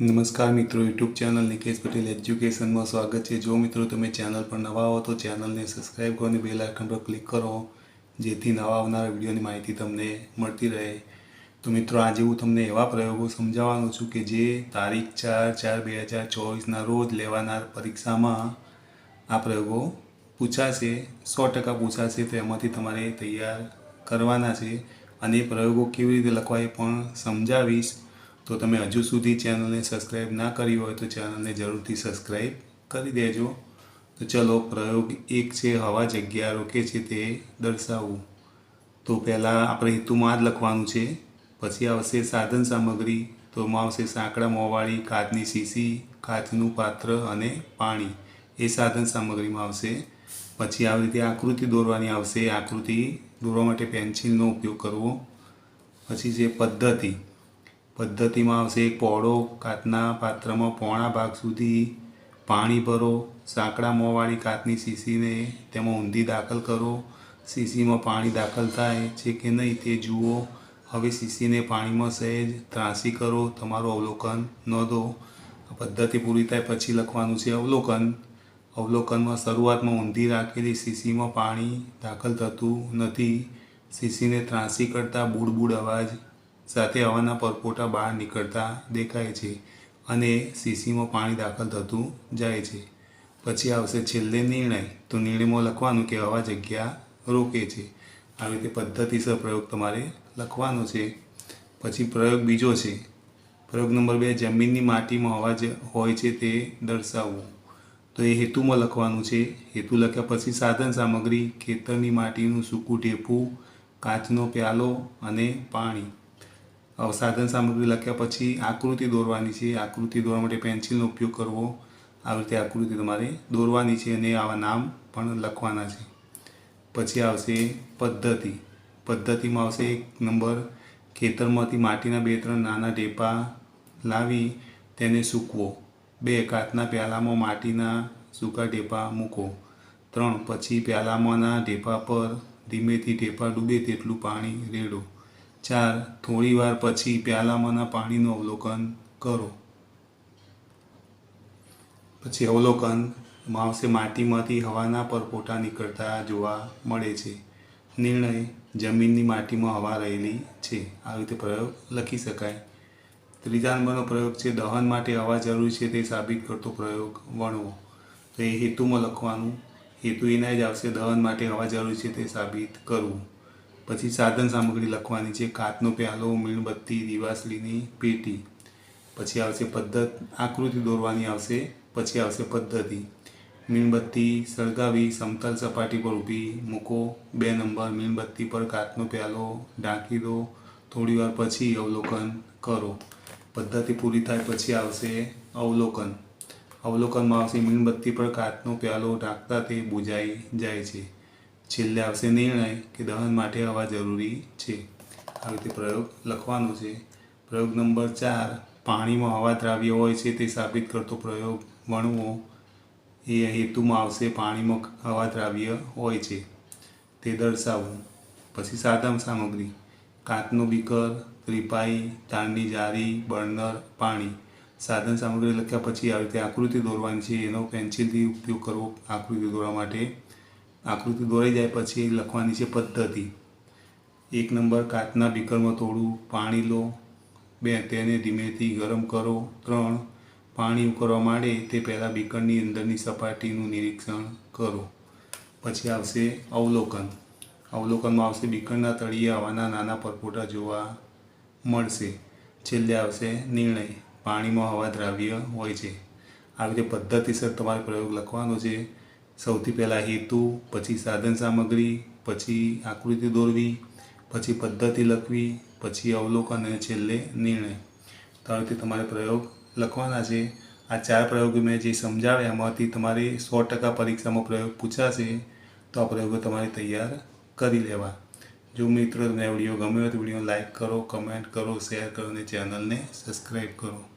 નમસ્કાર મિત્રો, YouTube channel Nikesh Patel એજ્યુકેશનમાં સ્વાગત છે. જો મિત્રો તમે ચેનલ પર નવા હો તો ચેનલને સબસ્ક્રાઈબ કરો અને બેલ આઇકન પર ક્લિક કરો, જેથી નવા આવનારા વિડીયોની માહિતી તમને મળતી રહે. તો મિત્રો, આજે હું તમને એવા પ્રયોગો સમજાવવાનો છું કે જે તારીખ ચાર ચાર બે હજાર ચોવીસના રોજ લેવાનાર પરીક્ષામાં આ પ્રયોગો પૂછાશે, સો ટકા પૂછાશે તો એમાંથી તમારે તૈયાર કરવાના છે. અને એ પ્રયોગો કેવી રીતે લખવા એ પણ સમજાવીશ. તો તમે હજુ સુધી ચેનલને સબસ્ક્રાઈબ ના કરી હોય તો ચેનલને જરૂરથી સબસ્ક્રાઈબ કરી દેજો. તો ચલો, પ્રયોગ એક છે, હવા જગ્યા રોકે છે તે દર્શાવવું. તો પહેલાં આપણે હેતુમાં જ લખવાનું છે. પછી આવશે સાધન સામગ્રી, તો એમાં આવશે સાંકડા, મોંવાળી, કાચની શીશી, કાચનું પાત્ર અને પાણી. એ સાધન સામગ્રીમાં આવશે. પછી આવી રીતે આકૃતિ દોરવાની આવશે. આકૃતિ દોરવા માટે પેન્સિલનો ઉપયોગ કરવો. પછી છે પદ્ધતિ. પદ્ધતિમાં આવશે એક પોળો કાચના પાત્રમાં પોણા ભાગ સુધી પાણી ભરો, સાંકડા મોંવાળી કાચની શીશીને તેમાં ઊંધી દાખલ કરો. શીશીમાં પાણી દાખલ થાય છે કે નહીં તે જુઓ. હવે શીશીને પાણીમાં સહેજ ત્રાસી કરો. તમારું અવલોકન નોંધો. આ પદ્ધતિ પૂરી થાય પછી લખવાનું છે અવલોકન. અવલોકનમાં શરૂઆતમાં ઊંધી રાખેલી શીશીમાં પાણી દાખલ થતું નથી. શીશીને ત્રાસી કરતા બુડબુડ અવાજ સાથે હવાના પરપોટા બહાર નીકળતા દેખાય છે અને સીસીમાં પાણી દાખલ થતું જાય છે. પછી આવશે છેલ્લે નિર્ણય. તો નિર્ણયમાં લખવાનું કે હવા જગ્યા રોકે છે. આવી રીતે પદ્ધતિસર પ્રયોગ તમારે લખવાનો છે. પછી પ્રયોગ બીજો છે. પ્રયોગ નંબર બે, જમીનની માટીમાં હવા જે હોય છે તે દર્શાવવું. તો એ હેતુમાં લખવાનું છે. હેતુ લખ્યા પછી સાધન સામગ્રી ખેતરની માટીનું સૂકું ટેપું કાચનો પ્યાલો અને પાણી. સાધન સામગ્રી લખ્યા પછી આકૃતિ દોરવાની છે. આકૃતિ દોરવા માટે પેન્સિલનો ઉપયોગ કરવો. આવી રીતે આકૃતિ તમારે દોરવાની છે અને આવા નામ પણ લખવાના છે. પછી આવશે પદ્ધતિ. પદ્ધતિમાં આવશે એક નંબર. ખેતરમાંથી માટીના બે ત્રણ નાના ઢેપા લાવી તેને સૂકવો. બે કાચના પ્યાલામાં માટીના સૂકા ઢેપા મૂકો. ત્રણ. પછી પ્યાલામાંના ઢેપા પર ધીમેથી ઢેપા ડૂબે તેટલું પાણી રેડો. ચાર થોડી વાર પછી પ્યાલામાંના પાણીનું અવલોકન કરો. પછી અવલોકન માવસે માટીમાંથી હવાના પરપોટા નીકળતા જોવા મળે છે. નિર્ણય, જમીનની માટીમાં હવા રહેલી છે. આવી રીતે પ્રયોગ લખી શકાય. ત્રીજા નંબરનો પ્રયોગ છે, દહન માટે હવા જરૂરી છે તે સાબિત કરતો પ્રયોગ વણવો. તો એ હેતુમાં લખવાનું. હેતુ એના જ આવશે, દહન માટે હવા જરૂરી છે તે સાબિત કરવું. પછી સાધન સામગ્રી લખવાની છે, કાચનો પ્યાલો, મીણબત્તી દિવાસળીની પેટી. પછી આવશે પદ્ધત, આકૃતિ દોરવાની આવશે, પછી આવશે પદ્ધતિ. મીણબત્તી, સળગાવી, સમતલ સપાટી પર ઊભી, મૂકો, બે નંબર, મીણબત્તી પર કાચનો પ્યાલો, ઢાંકી દો, થોડીવાર પછી અવલોકન કરો. પદ્ધતિ પૂરી થાય પછી આવશે અવલોકન. અવલોકનમાં આવશે મીણબત્તી પર કાચનો પ્યાલો ઢાંકતા તે બુજાઈ જાય છે. છેલ્લે આવશે નિર્ણય કે દહન માટે હવા જરૂરી છે. આવી રીતે પ્રયોગ લખવાનો છે. પ્રયોગ નંબર ચાર, પાણીમાં હવા દ્રાવ્ય હોય છે તે સાબિત કરતો પ્રયોગ વણવો. એ હેતુમાં આવશે પાણીમાં હવા દ્રાવ્ય હોય છે. તે દર્શાવવું પછી સાધન સામગ્રી. કાચનો બીકર ત્રિપાઈ તારની જારી, બર્નર, પાણી. સાધન સામગ્રી લખ્યા પછી આવી રીતે આકૃતિ દોરવાની છે. એનો પેન્સિલથી ઉપયોગ કરવો આકૃતિ દોરવા માટે આકૃતિ દોરાઈ જાય પછી લખવાની છે પદ્ધતિ. એક નંબર, કાચના બીકરમાં થોડું પાણી લો. બે, તેને ધીમેથી ગરમ કરો. ત્રણ, પાણી ઉકળવા માંડે તે પહેલાં બીકરની અંદરની સપાટીનું નિરીક્ષણ કરો. પછી આવશે અવલોકન. અવલોકનમાં આવશે બીકરના તળિયે હવાના નાના પરપોટા જોવા મળશે. છેલ્લે આવશે નિર્ણય. પાણીમાં હવા દ્રાવ્ય હોય છે. આવી રીતે પદ્ધતિસર તમારે પ્રયોગ લખવાનો છે. સૌથી પહેલાં હેતુ, પછી સાધન સામગ્રી, પછી આકૃતિ દોરવી, પછી પદ્ધતિ લખવી, પછી અવલોકન અને છેલ્લે નિર્ણય. તો આવી રીતે તમારે પ્રયોગ લખવાના છે. આ ચાર પ્રયોગો મેં જે સમજાવ્યા એમાંથી તમારે સો ટકા પરીક્ષામાં પ્રયોગ પૂછાશે, તો આ પ્રયોગો તમારે તૈયાર કરી લેવા. જો મિત્રો તમને વીડિયો ગમ્યો હોય તો વીડિયો લાઇક કરો, કમેન્ટ કરો, શેર કરો અને ચેનલને સબસ્ક્રાઈબ કરો.